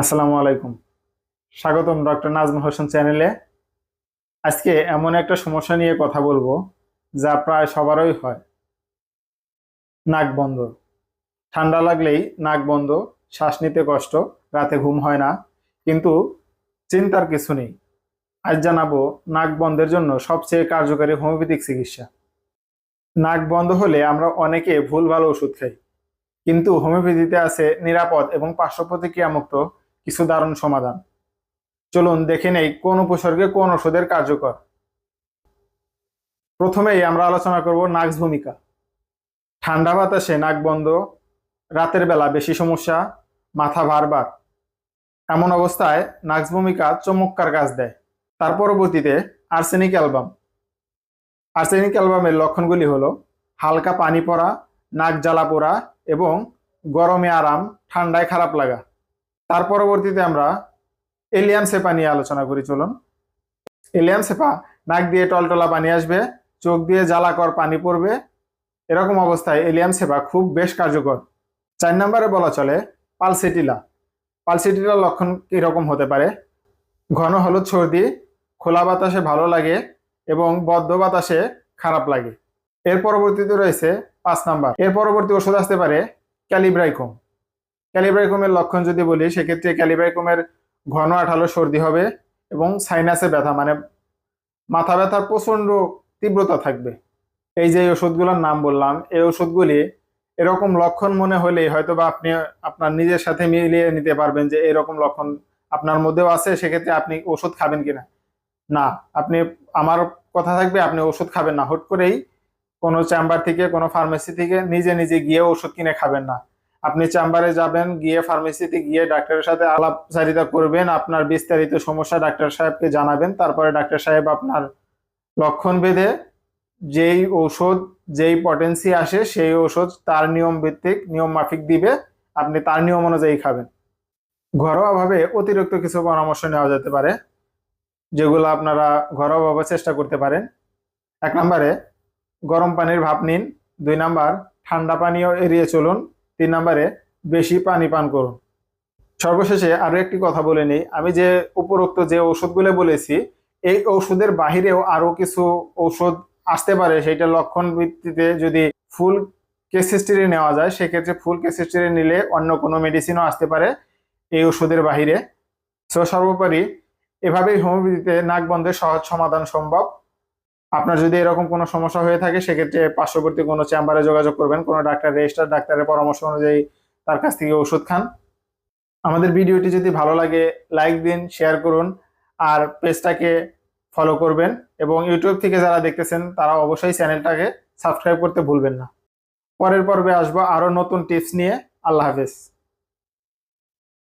আসসালামু আলাইকুম। স্বাগতম ডক্টর নাজমুল হোসেন চ্যানেলে। আজকে এমন একটা সমস্যা নিয়ে কথা বলব, যা প্রায় সবারই হয়। নাক বন্ধ। ঠান্ডা লাগলেই নাক বন্ধ, শ্বাস নিতে কষ্ট, রাতে ঘুম হয় না। কিন্তু চিন্তার কিছু নেই। আজ জানাব নাক বন্ধের জন্য সবচেয়ে কার্যকারী হোমিওপ্যাথিক চিকিৎসা। নাক বন্ধ হলে আমরা অনেকে ভুল ভালো ওষুধ খাই। কিন্তু হোমিওপ্যাথিতে আছে নিরাপদ এবং পার্শ্ব প্রতিক্রিয়া মুক্ত কিছু দারুণ সমাধান। চলুন দেখে নেই কোন উপসর্গে কোন ওষুধের কার্যকর। প্রথমেই আমরা আলোচনা করব নাক্স ভূমিকা। ঠান্ডা বাতাসে নাক বন্ধ, রাতের বেলা বেশি সমস্যা, মাথা ভারবার এমন অবস্থায় নাক্স ভূমিকা চমৎকার কাজ দেয়। তার পরবর্তীতে আর্সেনিক অ্যালবাম। আর্সেনিক অ্যালবামের লক্ষণগুলি হলো হালকা পানি পড়া, নাক জ্বালা পোড়া এবং গরমে আরাম, ঠান্ডায় খারাপ লাগা। তার পরবর্তীতে আমরা এলিয়াম সেপা নিয়ে আলোচনা করি, চলুন। এলিয়াম সেপা, নাক দিয়ে টলটলা পানি আসবে, চোখ দিয়ে জ্বালাকর পানি পড়বে। এরকম অবস্থায় এলিয়াম সেপা খুব বেশ কার্যকর। চার নম্বরে বলা চলে পালসেটিলা। পালসেটিলার লক্ষণ কীরকম হতে পারে? ঘন হলুদ সর্দি, খোলা বাতাসে ভালো লাগে এবং বদ্ধ বাতাসে খারাপ লাগে। এর পরবর্তীতে রয়েছে পাঁচ নাম্বার। এর পরবর্তী ওষুধ আসতে পারে ক্যালিব্রাইকোম। ক্যালিব্রাইকোমের লক্ষণ যদি বলি, সেক্ষেত্রে ক্যালিব্রাইকোমের ঘন আঠালো সর্দি হবে এবং সাইনাসে ব্যথা মানে মাথা ব্যথার প্রচণ্ড তীব্রতা থাকবে। এই যে ওষুধগুলোর নাম বললাম, এই ওষুধগুলি এরকম লক্ষণ মনে হলেই হয়তো বা আপনি আপনার নিজের সাথে মিলিয়ে নিতে পারবেন যে এরকম লক্ষণ আপনার মধ্যেও আছে, সেক্ষেত্রে আপনি ওষুধ খাবেন কিনা? না, আপনি, আমার কথা থাকবে আপনি ওষুধ খাবেন না। হুট করেই কোনো চেম্বার থেকে, কোনো ফার্মেসি থেকে নিজে নিজে গিয়ে ওষুধ কিনে খাবেন না। আপনি চেম্বারে যাবেন, গিয়ে ফার্মেসিতে গিয়ে ডাক্তারের সাথে আলাপচারিতা করবেন, আপনার বিস্তারিত সমস্যা ডাক্তার সাহেবকে জানাবেন, তারপরে ডাক্তার সাহেব আপনার লক্ষণ বেঁধে যেই ঔষধ, যেই পটেন্সি আসে সেই ওষুধ তার নিয়ম ভিত্তিক, নিয়ম মাফিক দিবে, আপনি তার নিয়ম অনুযায়ী খাবেন। ঘরোয়াভাবে অতিরিক্ত কিছু পরামর্শ নেওয়া যেতে পারে, যেগুলো আপনারা ঘরোয়াভাবে চেষ্টা করতে পারেন। এক নম্বরে, গরম পানির ভাপ নিন। দুই নাম্বার, ঠান্ডা পানীয় এড়িয়ে চলুন। তিন নম্বরে বেশি পানি পান করুন। সর্বশেষে আরও একটি কথা বলে নিই। আমি যে উপরোক্ত যে ওষুধগুলো বলেছি, এই ওষুধের বাহিরেও আরও কিছু ঔষধ আসতে পারে। সেটা লক্ষণ ভিত্তিতে যদি ফুল কেস হিস্ট্রি নেওয়া যায়, সেক্ষেত্রে ফুল কেস হিস্ট্রি নিলে অন্য কোনো মেডিসিনও আসতে পারে এই ওষুধের বাহিরে। সো সর্বোপরি এভাবেই হোমিওপ্যাথিতে নাক বন্ধের সহজ সমাধান সম্ভব। আপনার যদি এরকম কোনো সমস্যা হয়ে থাকে, সেক্ষেত্রে পার্শ্ববর্তী কোনো চেম্বারে যোগাযোগ করবেন, কোনো ডাক্তার রেজিস্টার ডাক্তারের পরামর্শ অনুযায়ী তার কাছ থেকে ওষুধ খান। আমাদের ভিডিওটি যদি ভালো লাগে, লাইক দিন, শেয়ার করুন, আর পেজটাকে ফলো করবেন এবং ইউটিউব থেকে যারা দেখতেছেন, তারা অবশ্যই চ্যানেলটাকে সাবস্ক্রাইব করতে ভুলবেন না। পরের পর্বে আসব আরও নতুন টিপস নিয়ে। আল্লাহ হাফেজ।